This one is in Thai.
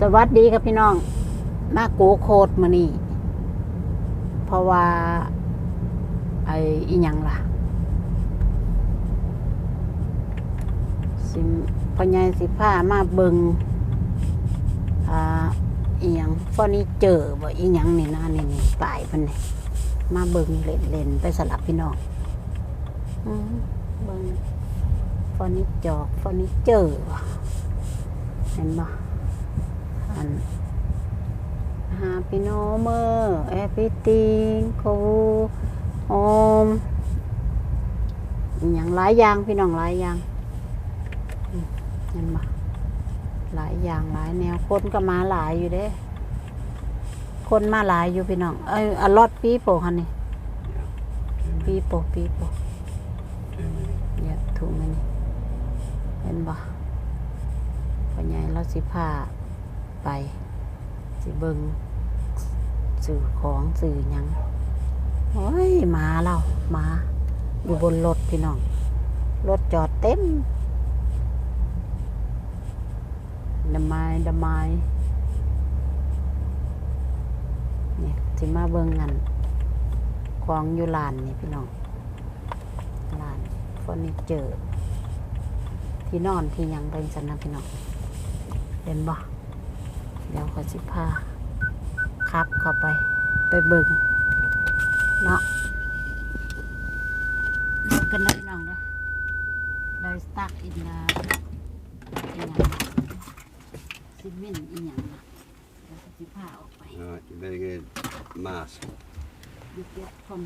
สวัสดีครับพี่น้อง มาโกโคดมานี่ เพราะว่า ไอ้อีหยังล่ะ สิพ่อใหญ่สิผ้ามาเบิงอ่าอีหยังฟอนี่เจอร์บ่อีหยังนี่นะนี่นี่ปลายพันนี่มาเบิงเล่นเล่นไปสลับพี่น้องอเบิงฟอนี่จอกฟอนี่เจอร์เห็นบ่ อัน Happy Nomer Everything กูโอมอย่างหลายอย่างพี่น้องหลายอย่างอืมเห็นบ่หลายอย่างหลายแนวคนก็มาหลายอยู่เด้ คนมาหลายอยู่พี่น้องเอ้ยอลอดปีโปคันนี่ปีโปปีโปเนี่ยถูกไหมนี่เห็นบ่ปัญญาเราสิพา ไป สิเบิงสื่อของสื่อยังโอ้ยมาเรามาอยู่บนรถพี่น้อง รถจอดเต็มดำไมดำไมเนี่ยสิมาเบิงกันของอยู่ลานนี่พี่น้องลานเฟอร์นิเจอร์ที่นอนที่ยังเป็นสันนะพี่น้องเห็นบ่ เดี๋ยวขอสิพาครับเข้าไปไปเบิ่งเนาะเดี๋ยวกันเลยน้องนะได้สตักอินนาอีหยังซีเมนต์อีหยังนะเดี๋ยวขอสิพาออกไป Alright, you better get a mask. you get from